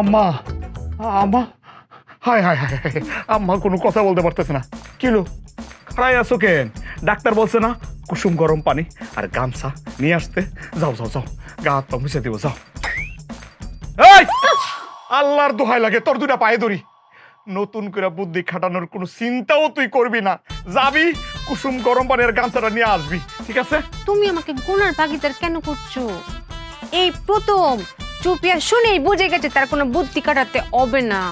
আম্মা আম্মা। হায় হায় হায়। আম্মা কোনো কথা বলতে পারতেছে না। কিলো খারাই আছো কেন? ডাক্তার বলছে না, কুসুম গরম পানি আর গামছা নিয়ে আসতে। যাও যাও যাও। গা হাত মুছে দিব, যাও। আল্লাহর দোহাই লাগে, তোর দুটা পায়ে ধরি। নতুন করে বুদ্ধি খাটানোর কোনো চিন্তাও তুই করবি না। যাবি, কুসুম গরম পানি আর গামছাটা নিয়ে আসবি, ঠিক আছে? তুমি আমাকে গুনার ভাগিদার কেন করছ? এই প্রথম চুপিয়া শুনেই বুঝে গেছে তার কোনো বুদ্ধি কাটাতে হবে না।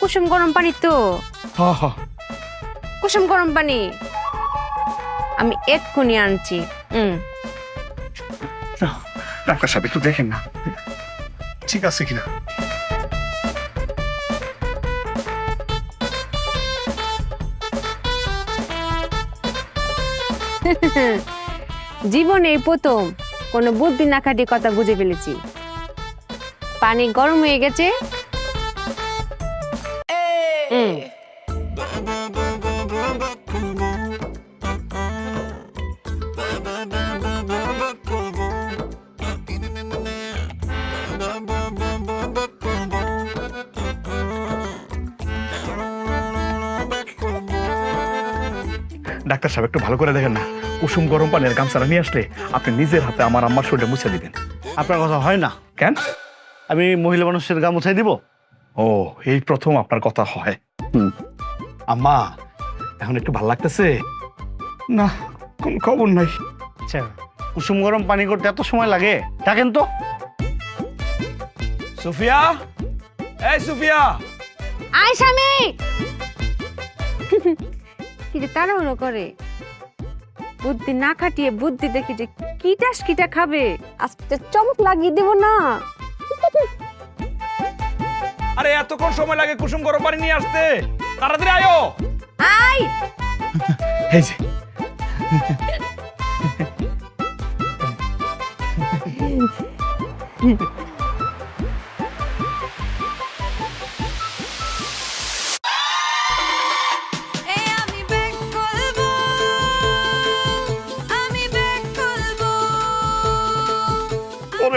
কুসুম গরম পানি তো। কুসুম গরম পানি। আমি এক্ষুনি আনছি। হুম ডাক্তার সাহেব একটু দেখেন না। ঠিক আছে কিনা? জীবনে প্রথম কোনো বুদ্ধি না খাটিয়ে কথা বুঝে ফেলেছি। পানি গরম হয়ে গেছে। ডাক্তার সাহেব একটু ভালো করে দেখেন না। কুসুম গরম পানি আর গামছাটা নিয়ে আসলে আপনি নিজের হাতে আমার আম্মার শরীরটা মুছে দিবেন। আপনার কথা হয় না। কেন? আমি মহিলা মানুষের গা মুছাই দিব? ও এই প্রথম আপনার কথা হয়। হুম। আম্মা এখন একটু ভালো লাগতেছে? না কোন খবর নাই। আচ্ছা কুসুম গরম পানি করতে এত সময় লাগে? ডাকেন তো। সুফিয়া? এই সুফিয়া! আয় স্বামী! কি যে তাড়াহুড়ো করে। বুদ্ধি না খাটিয়ে বুদ্ধি দেখি যে কিটাস কিটা খাবে? আজকে চমক লাগিয়ে দেব না। আরে এতক্ষণ সময় লাগে কুসুম গরম পানি নিয়ে আসতে। তাড়াতাড়ি আয়ো। আয় এই যে।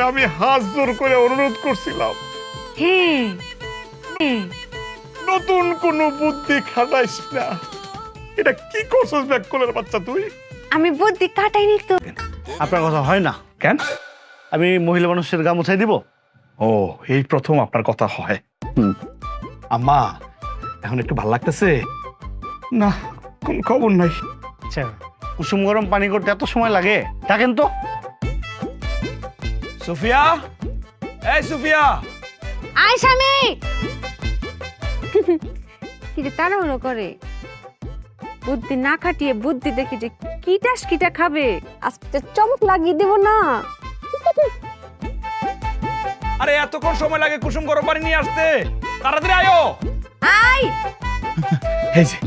আমি হাত জোর করে অনুরোধ করছিলাম। নতুন কোনো বুদ্ধি খাটাইস না। এটা কি করছিস ব্যাক কোলের বাচ্চা তুই? আমি বুদ্ধি কাটাইনি তো। আপনার কথা হয় না। কেন? আমি মহিলা মানুষের গা মুছাই দিব? ও এই প্রথম আপনার কথা হয়। হুম। আম্মা এখন একটু ভালো লাগতেছে? না কোন খবর নাই। আচ্ছা কুসুম গরম পানি করতে এত সময় লাগে? ডাকেন তো। সুফিয়া? এই সুফিয়া! আয় স্বামী! কি যে তাড়াহুড়ো করে? বুদ্ধি না খাটিয়ে বুদ্ধি দেখি যে কিটাস কিটা খাবে? আজকে চমক লাগিয়ে দেব না। আরে এতক্ষণ সময় লাগে কুসুম গরম পানি নিয়ে আসতে। তাড়াতাড়ি আয়ো। আই এই যে।